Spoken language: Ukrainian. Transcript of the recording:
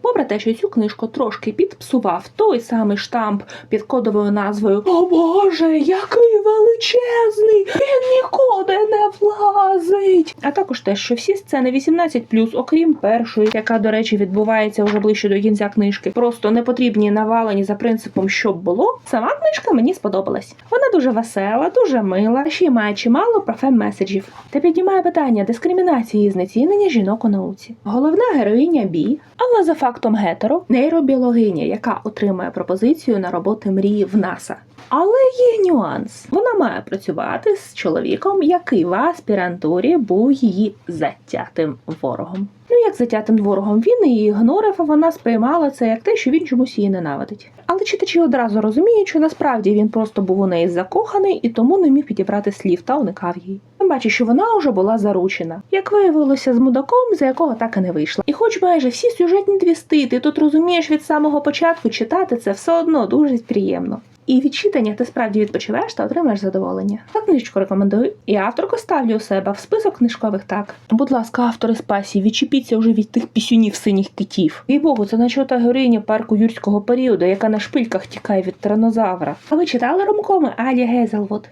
Попри те, що цю книжку трошки підпсував той самий штамп під кодовою назвою О Боже, який величезний! Влазить. А також те, що всі сцени 18+, окрім першої, яка, до речі, відбувається вже ближче до кінця книжки, просто не потрібні навалені за принципом, щоб було. Сама книжка мені сподобалась. Вона дуже весела, дуже мила, ще й має чимало профем-меседжів. Та піднімає питання дискримінації і знецінення жінок у науці. Головна героїня Бі, але за фактом гетеро, нейробіологиня, яка отримує пропозицію на роботи мрії в НАСА. Але є нюанс. Вона має працювати з чоловіком, який в аспірантурі був її затятим ворогом. Ну як затятим ворогом він її ігнорив, а вона сприймала це як те, що він чомусь її ненавидить. Але читачі одразу розуміють, що насправді він просто був у неї закоханий і тому не міг підібрати слів та уникав її. Паче, що вона вже була заручена, як виявилося з мудаком, за якого так і не вийшла. І хоч майже всі сюжетні твісти, ти тут розумієш від самого початку читати це все одно дуже приємно. І від читання ти справді відпочиваєш та отримаєш задоволення. Та книжечку рекомендую. І авторку ставлю у себе в список книжкових так. Будь ласка, автори спасі, відчепіться вже від тих пісюнів синіх китів. І богу, це наче та героїня парку юрського періоду, яка на шпильках тікає від тиранозавра. А ви читали ромкоми Алі Гезелвуд?